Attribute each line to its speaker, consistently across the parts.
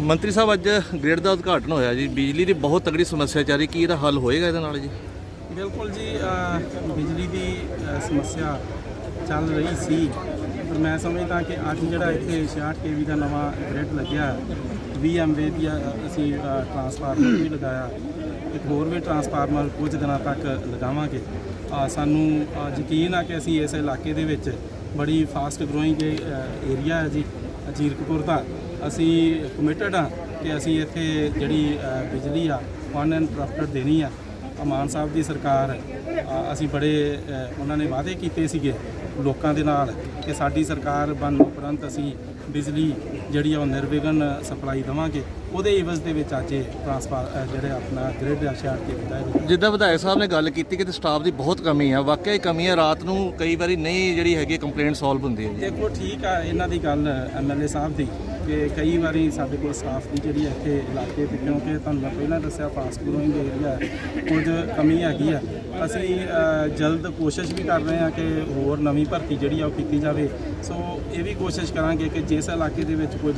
Speaker 1: ਮੰਤਰੀ ਸਾਹਿਬ ਅੱਜ ਗ੍ਰਿਡ ਦਾ ਉਦਘਾਟਨ ਹੋਇਆ ਜੀ। ਬਿਜਲੀ ਦੀ ਬਹੁਤ ਤਗੜੀ ਸਮੱਸਿਆ ਚੱਲ ਰਹੀ ਕੀ ਇਹਦਾ ਹੱਲ ਹੋਏਗਾ ਇਹਦੇ ਨਾਲ ਜੀ?
Speaker 2: ਬਿਲਕੁਲ ਜੀ ਅ, ਬਿਜਲੀ ਦੀ ਅ, ਸਮੱਸਿਆ ਚੱਲ ਰਹੀ ਸੀ। ਪਰ ਮੈਂ ਸਮਝਦਾ ਕਿ ਅੱਜ ਜਿਹੜਾ ਇੱਥੇ 66 ਕੇਵੀ ਦਾ ਨਵਾਂ ਗ੍ਰਿਡ ਲੱਗਿਆ 20 ਐਮਵੇ ਦੀ ਅ, ਅਸੀਂ ਅ, ਟਰਾਂਸਫਾਰਮਰ ਵੀ ਲਗਾਇਆ। ਇੱਕ ਹੋਰ ਵੀ ਟਰਾਂਸਫਾਰਮਰ ਕੁਝ ਦਿਨਾਂ ਤੱਕ ਲਗਾਵਾਂਗੇ। ਅ, ਸਾਨੂੰ ਅ, ਯਕੀਨ ਆ ਕਿ ਅਸੀਂ ਇਸ ਇਲਾਕੇ ਦੇ ਵਿੱਚ ਬੜੀ ਫਾਸਟ ਗਰੋਇੰਗ ਏਰੀਆ ਹੈ ਜੀ ਜੀਰਕਪੁਰ ਦਾ। ਅਸੀਂ ਕਮਿਟਡ ਆ ਕਿ ਅਸੀਂ ਇੱਥੇ ਜਿਹੜੀ ਬਿਜਲੀ ਆ ਵਨ ਐਂਡ ਪ੍ਰੋਫਿਟ ਦੇਣੀ ਆ। ਅਮਾਨ ਸਾਹਿਬ ਦੀ ਸਰਕਾਰ ਅਸੀਂ ਬੜੇ ਉਹਨਾਂ ਨੇ ਵਾਅਦੇ ਕੀਤੇ ਸੀਗੇ ਲੋਕਾਂ ਦੇ ਨਾਲ ਕਿ ਸਾਡੀ ਸਰਕਾਰ ਬਣਨ ਉਪਰੰਤ ਅਸੀਂ ਬਿਜਲੀ ਜਿਹੜੀ ਉਹ ਨਿਰਵਿਘਨ ਸਪਲਾਈ ਦੇਵਾਂਗੇ ਉਹਦੇ ਇਵਜ਼ ਦੇ ਵਿੱਚ ਅੱਜ ਇਹ ਟਰਾਂਸਫਾਰ ਜਿਹੜੇ ਆਪਣਾ ਗ੍ਰਿਡ ਆ ਸ਼ਹਿਰ ਕੇ ਦਿੱਤਾ ਹੈ
Speaker 1: ਜਿੱਦਾਂ ਵਿਧਾਇਕ ਸਾਹਿਬ ਨੇ ਗੱਲ ਕੀਤੀ ਕਿ ਸਟਾਫ ਦੀ ਬਹੁਤ ਕਮੀ ਆ ਵਾਕਿਆ ਹੀ ਕਮੀ ਆ ਰਾਤ ਨੂੰ ਕਈ ਵਾਰੀ ਨਹੀਂ ਜਿਹੜੀ ਹੈਗੀ ਕੰਪਲੇਂਟ ਸੋਲਵ ਹੁੰਦੀ ਹੈ
Speaker 2: ਦੇਖੋ ਠੀਕ ਆ ਇਹਨਾਂ ਦੀ ਗੱਲ ਐਮਐਲਏ ਸਾਹਿਬ ਦੀ ਕਿ ਕਈ ਵਾਰੀ ਸਾਡੇ ਕੋਲ ਸਟਾਫ ਦੀ ਜਿਹੜੀ ਇੱਥੇ ਇਲਾਕੇ ਤੇ ਕਿਉਂਕਿ ਤੁਹਾਨੂੰ ਮੈਂ ਪਹਿਲਾਂ ਦੱਸਿਆ ਫਾਸਟ ਗਰੋਇੰਗ ਏਰੀਆ ਕੁਝ ਕਮੀ ਹੈਗੀ ਆ। ਅਸੀਂ ਜਲਦ ਕੋਸ਼ਿਸ਼ ਵੀ ਕਰ ਰਹੇ ਹਾਂ ਕਿ ਹੋਰ ਨਵੀਂ ਭਰਤੀ ਜਿਹੜੀ ਆ ਉਹ ਕੀਤੀ ਜਾਵੇ। ਸੋ ਇਹ ਵੀ ਕੋਸ਼ਿਸ਼ ਕਰਾਂਗੇ ਕਿ ਜਿਸ ਇਲਾਕੇ ਦੇ ਵਿੱਚ ਕੁਝ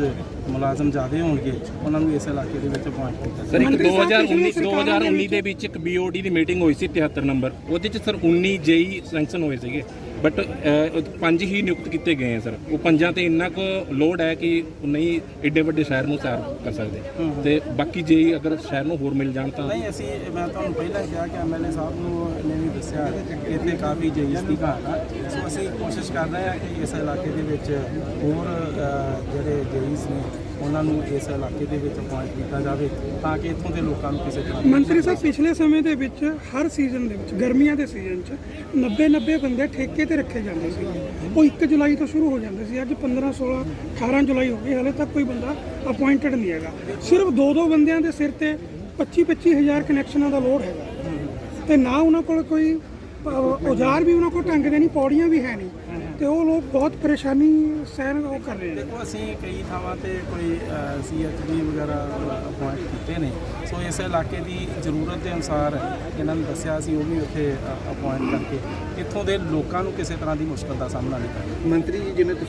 Speaker 2: ਮੁਲਾਜ਼ਮ ਜ਼ਿਆਦਾ ਹੋਣਗੇ ਉਹਨਾਂ ਨੂੰ ਇਸ ਇਲਾਕੇ ਦੇ ਵਿੱਚ ਅਪਾਇੰਟ ਕੀਤਾ
Speaker 3: ਸਰ ਇੱਕ 2019 2019 ਦੇ ਵਿੱਚ ਇੱਕ BOD ਦੀ ਮੀਟਿੰਗ ਹੋਈ ਸੀ 73 ਨੰਬਰ। ਉਹਦੇ ਚ ਸਰ 19 ਜੇਈ ਸੈਂਕਸ਼ਨ ਹੋਏ ਸੀਗੇ। ਬਟ ਪੰਜ ਹੀ ਨਿਯੁਕਤ ਕੀਤੇ ਗਏ ਆ ਸਰ। ਉਹ ਪੰਜਾਂ ਤੇ ਇੰਨਾ ਕੁ ਲੋਡ ਹੈ ਕਿ ਉਹ ਨਹੀਂ ਏਡੇ ਵੱਡੇ ਸ਼ਹਿਰ ਨੂੰ ਸਰਵ ਕਰ ਸਕਦੇ। ਤੇ ਬਾਕੀ ਜੇਈ ਅਗਰ ਸ਼ਹਿਰ ਨੂੰ ਹੋਰ ਮਿਲ ਜਾਣ ਤਾਂ
Speaker 2: ਨਹੀਂ ਅਸੀਂ ਮੈਂ ਤੁਹਾਨੂੰ ਪਹਿਲਾਂ ਹੀ ਕਿਹਾ ਕਿ ਐਮਐਲਏ ਸਾਹਿਬ ਨੂੰ ਨੇ ਵੀ ਦੱਸਿਆ ਕਿ ਇੱਥੇ ਕਾਫੀ ਜੇਈਸ ਦੀ ਘਾਟ ਆ। ਅਸੀਂ ਕੋਸ਼ਿਸ਼ ਕਰ ਰਹੇ ਹਾਂ ਕਿ ਇਸ ਇਲਾਕੇ ਦੇ ਵਿੱਚ ਹੋਰ ਜਿਹੜੇ ਜੇਈਸ ਨੇ ਉਹਨਾਂ ਨੂੰ ਇਸ ਇਲਾਕੇ ਦੇ ਵਿੱਚ ਅਪਾਇੰਟ ਕੀਤਾ ਜਾਵੇ ਤਾਂ ਕਿ ਇੱਥੋਂ ਦੇ ਲੋਕਾਂ ਨੂੰ ਕਿਸੇ ਤਰ੍ਹਾਂ
Speaker 4: ਮੰਤਰੀ ਸਾਹਿਬ ਪਿਛਲੇ ਸਮੇਂ ਦੇ ਵਿੱਚ ਹਰ ਸੀਜ਼ਨ ਦੇ ਵਿੱਚ ਗਰਮੀਆਂ ਦੇ ਸੀਜ਼ਨ 'ਚ 90 90 ਬੰਦੇ ਠੇਕੇ ਤੇ ਰੱਖੇ ਜਾਂਦੇ ਸੀ। ਉਹ 1 ਜੁਲਾਈ ਤੋਂ ਸ਼ੁਰੂ ਹੋ ਜਾਂਦੇ ਸੀ। ਅੱਜ 15 16 18 ਜੁਲਾਈ ਹੋ ਗਈ ਹਲੇ ਤੱਕ ਕੋਈ ਬੰਦਾ ਅਪਾਇੰਟਡ ਨਹੀਂ ਹੈਗਾ। ਸਿਰਫ ਦੋ ਦੋ ਬੰਦਿਆਂ ਦੇ ਸਿਰ ਤੇ 25 25 ਹਜ਼ਾਰ ਕਨੈਕਸ਼ਨਾਂ ਦਾ ਲੋਡ ਹੈਗਾ। ਤੇ ਨਾ ਉਹਨਾਂ ਕੋਲ ਕੋਈ ਔਜ਼ਾਰ ਵੀ ਉਹਨਾਂ ਕੋਲ ਢੰਗ ਦੇ ਨਹੀਂ ਪੌੜੀਆਂ ਵੀ ਹੈ ਨਹੀਂ। ਤੇ ਉਹ ਲੋਕ ਬਹੁਤ ਪਰੇਸ਼ਾਨੀ ਸਹਿਣ ਉਹ ਕਰ ਰਹੇ ਨੇ।
Speaker 2: ਦੇਖੋ ਅਸੀਂ ਕਈ ਥਾਵਾਂ ਤੇ ਕੋਈ ਸੀਐਚਬੀ ਵਗੈਰਾ ਅਪਾਇੰਟ ਕੀਤੇ ਨੇ। ਸੋ ਇਸ ਇਲਾਕੇ ਦੀ ਜ਼ਰੂਰਤ ਦੇ ਅਨੁਸਾਰ ਇਹਨਾਂ ਨੂੰ ਦੱਸਿਆ ਸੀ ਉਹ ਵੀ ਉੱਥੇ ਅਪਾਇੰਟ ਕਰਕੇ ਇੱਥੋਂ ਦੇ ਲੋਕਾਂ ਨੂੰ ਕਿਸੇ ਤਰ੍ਹਾਂ ਦੀ ਮੁਸ਼ਕਲ ਦਾ ਸਾਹਮਣਾ ਨਹੀਂ ਕਰਨਾ।
Speaker 5: ਮੰਤਰੀ ਜੀ ਜਿਵੇਂ